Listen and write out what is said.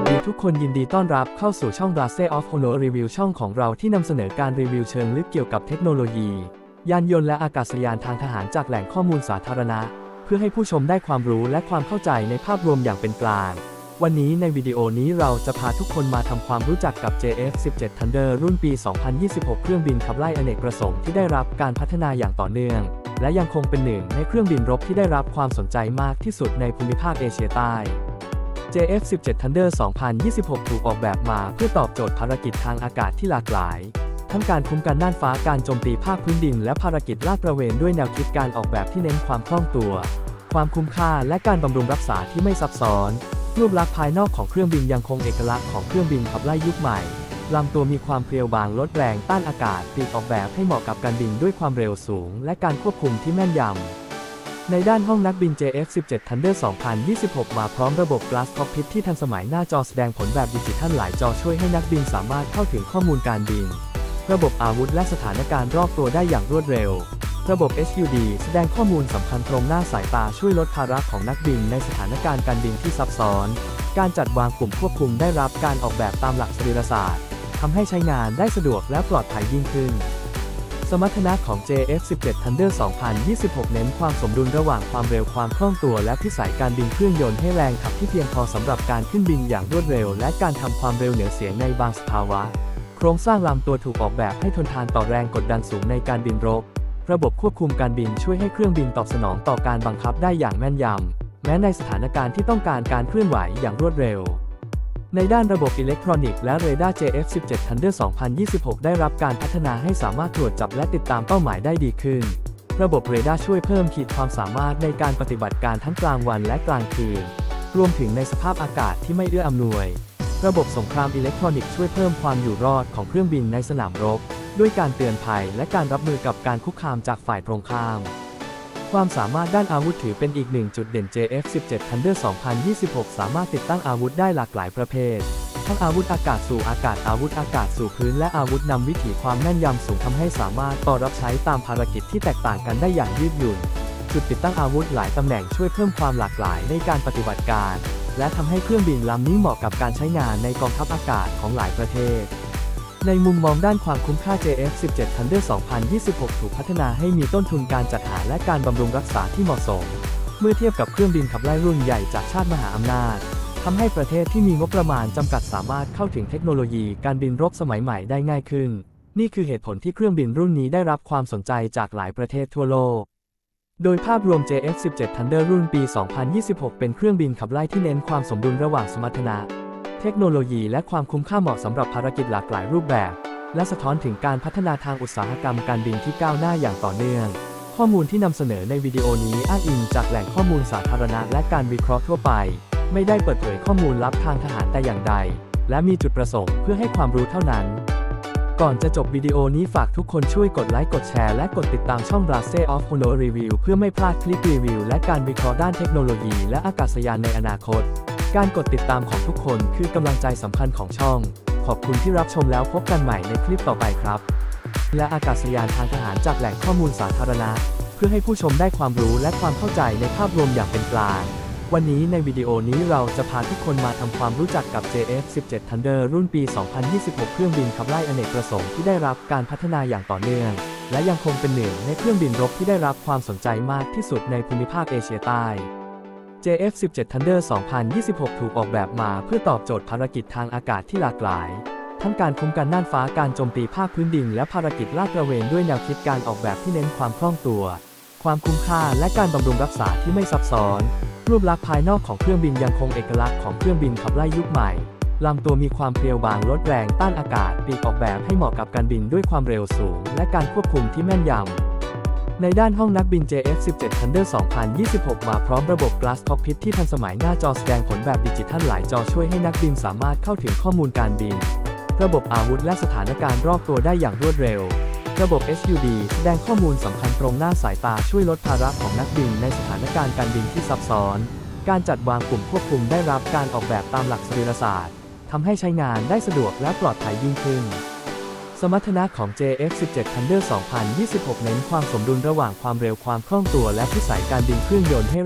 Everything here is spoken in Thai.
สดีทุกคนยินดีต้อนรับเข้าสู่ช่อง r a s e of Honor Review ช่องของเราที่นำเสนอการรีวิวเชิงลึกเกี่ยวกับเทคโนโลยี ยานยนต์และอากาศยานทางทหารจากแหล่งข้อมูลสาธารณะ เพื่อให้ผู้ชมได้ความรู้และความเข้าใจในภาพรวมอย่างเป็นกลาง วันนี้ในวิดีโอนี้เราจะพาทุกคนมาทำความรู้จักกับ JF-17 Thunder รุ่นปี 2026 เครื่องบินขับไล่อเนกประสงค์ที่ได้รับการพัฒนาอย่างต่อเนื่อง และยังคงเป็นหนึ่งในเครื่องบินรบที่ได้รับความสนใจมากที่สุดในภูมิภาคเอเชียใต้ JF-17 Thunder 2026 ถูกออกแบบมาเพื่อตอบโจทย์ภารกิจทางอากาศที่หลากหลาย ทั้งการคุ้มกันน่านฟ้าการโจมตีภาคพื้นดิน และภารกิจลาดตระเวนด้วยแนวคิดการออกแบบที่เน้นความคล่องตัว ความคุ้มค่าและการบำรุงรักษาที่ไม่ซับซ้อน รูปลักษณ์ภายนอกของเครื่องบินยังคงเอกลักษณ์ของเครื่องบินขับไล่ยุคใหม่ลำตัวมีความเพรียวบางลดแรงต้านอากาศปีกออกแบบให้เหมาะกับการบินด้วยความเร็วสูง และการควบคุมที่แม่นยำ ในด้านห้องนักบิน JF-17 Thunder 2026 มาพร้อมระบบ Glass Cockpit ที่ทันสมัยหน้าจอแสดงผลแบบดิจิทัลหลายจอช่วยให้นักบินสามารถเข้าถึงข้อมูลการบิน ระบบอาวุธและสถานการณ์รอบตัวได้อย่างรวดเร็ว ระบบ HUD แสดงข้อมูลสำคัญตรงหน้าสายตาช่วยลดภาระของนักบินในสถานการณ์การบินที่ซับซ้อน การจัดวางกลุ่มควบคุมได้รับการออกแบบตามหลักสรีรศาสตร์ทำให้ใช้งานได้สะดวกและปลอดภัยยิ่งขึ้น สมรรถนะของ JF-17 Thunder 2026 เน้นความสมดุลระหว่างความเร็วความคล่องตัวและพิสัยการบินเครื่องยนต์ให้แรงขับที่เพียงพอสำหรับการขึ้นบินอย่างรวดเร็ว และการทำความเร็วเหนือเสียงในบางสภาวะ โครงสร้างลำตัวถูกออกแบบให้ทนทานต่อแรงกดดันสูงในการบินรบ ระบบควบคุมการบินช่วยให้เครื่องบินตอบสนองต่อการบังคับได้อย่างแม่นยำ แม้ในสถานการณ์ที่ต้องการการเคลื่อนไหวอย่างรวดเร็ว ในด้านระบบอิเล็กทรอนิกส์และเรดาร์ JF-17 Thunder 2026 ได้รับการพัฒนาให้สามารถตรวจจับและติดตามเป้าหมายได้ดีขึ้น ระบบเรดาร์ช่วยเพิ่มขีดความสามารถในการปฏิบัติการทั้งกลางวันและกลางคืน รวมถึงในสภาพอากาศที่ไม่เอื้ออำนวย ระบบสงครามอิเล็กทรอนิกส์ช่วยเพิ่มความอยู่รอดของเครื่องบินในสนามรบ ด้วยการเตือนภัยและการรับมือกับการคุกคามจากฝ่ายตรงข้าม ความสามารถด้านอาวุธถือเป็นอีกหนึ่งจุดเด่น JF-17 Thunder 2026 สามารถติดตั้งอาวุธได้หลากหลายประเภท ทั้งอาวุธอากาศสู่อากาศอาวุธอากาศสู่พื้นและอาวุธนำวิถีความแม่นยำสูงทำให้สามารถต่อรับใช้ตามภารกิจที่แตกต่างกันได้อย่างยืดหยุ่น จุดติดตั้งอาวุธหลายตำแหน่งช่วยเพิ่มความหลากหลายในการปฏิบัติการ และทำให้เครื่องบินลำนี้เหมาะกับการใช้งานในกองทัพอากาศของหลายประเทศ ในมุมมองด้านความคุ้มค่า JF-17 Thunder 2026 ถูกพัฒนาให้มีต้นทุนการจัดหาและการบำรุงรักษาที่เหมาะสม เมื่อเทียบกับเครื่องบินขับไล่รุ่นใหญ่จากชาติมหาอำนาจทำให้ประเทศที่มีงบประมาณจำกัดสามารถเข้าถึงเทคโนโลยีการบินรบสมัยใหม่ได้ง่ายขึ้น นี่คือเหตุผลที่เครื่องบินรุ่นนี้ได้รับความสนใจจากหลายประเทศทั่วโลก โดยภาพรวม JF-17 Thunder รุ่นปี 2026 เป็นเครื่องบินขับไล่ที่เน้นความสมดุลระหว่างสมรรถนะ เทคโนโลยีและความคุ้มค่าเหมาะสำหรับภารกิจหลากหลายรูปแบบ และสะท้อนถึงการพัฒนาทางอุตสาหกรรมการบินที่ก้าวหน้าอย่างต่อเนื่อง ข้อมูลที่นำเสนอในวิดีโอนี้อ้างอิงจากแหล่งข้อมูลสาธารณะและการวิเคราะห์ทั่วไป ไม่ได้เปิดเผยข้อมูลลับทางทหารแต่อย่างใด และมีจุดประสงค์เพื่อให้ความรู้เท่านั้น ก่อนจะจบวิดีโอนี้ฝากทุกคนช่วยกดไลค์กดแชร์และกดติดตามช่อง r a s e of Honor Review เพื่อไม่พลาดคลิปรีวิวและการวิเคราะห์ด้านเทคโนโลยีและอากาศยานในอนาคต การกดติดตามของทุกคนคือกำลังใจสำคัญของช่อง ขอบคุณที่รับชมแล้วพบกันใหม่ในคลิปต่อไปครับ และอากาศยานทางทหารจากแหล่งข้อมูลสาธารณะ เพื่อให้ผู้ชมได้ความรู้และความเข้าใจในภาพรวมอย่างเป็นกลางวันนี้ในวิดีโอนี้เราจะพาทุกคนมาทำความรู้จักกับ JF-17 Thunder รุ่นปี 2026 เครื่องบินขับไล่อเนกประสงค์ที่ได้รับการพัฒนาอย่างต่อเนื่อง และยังคงเป็นหนึ่งในเครื่องบินรบที่ได้รับความสนใจมากที่สุดในภูมิภาคเอเชียใต้ JF-17 Thunder 2026 ถูกออกแบบมาเพื่อตอบโจทย์ภารกิจทางอากาศที่หลากหลาย ทั้งการคุ้มกันน่านฟ้าการโจมตีภาคพื้นดิน และภารกิจลาดตระเวนด้วยแนวคิดการออกแบบที่เน้นความคล่องตัว ความคุ้มค่าและการบำรุงรักษาที่ไม่ซับซ้อน รูปลักษณ์ภายนอกของเครื่องบินยังคงเอกลักษณ์ของเครื่องบินขับไล่ยุคใหม่ลำตัวมีความเพรียวบางลดแรงต้านอากาศปีกออกแบบให้เหมาะกับการบินด้วยความเร็วสูง และการควบคุมที่แม่นยำ ในด้านห้องนักบิน JF-17 Thunder 2026 มาพร้อมระบบ Glass Cockpit ที่ทันสมัยหน้าจอแสดงผลแบบดิจิทัลหลายจอช่วยให้นักบินสามารถเข้าถึงข้อมูลการบิน ระบบอาวุธและสถานการณ์รอบตัวได้อย่างรวดเร็ว ระบบ HUD แสดงข้อมูลสำคัญตรงหน้าสายตาช่วยลดภาระของนักบินในสถานการณ์การบินที่ซับซ้อน การจัดวางกลุ่มควบคุมได้รับการออกแบบตามหลักสรีรศาสตร์ทำให้ใช้งานได้สะดวกและปลอดภัยยิ่งขึ้น สมรรถนะของ JF-17 Thunder 2026 เน้นความสมดุลระหว่างความเร็วความคล่องตัวและพิสัยการบินเครื่องยนต์ให้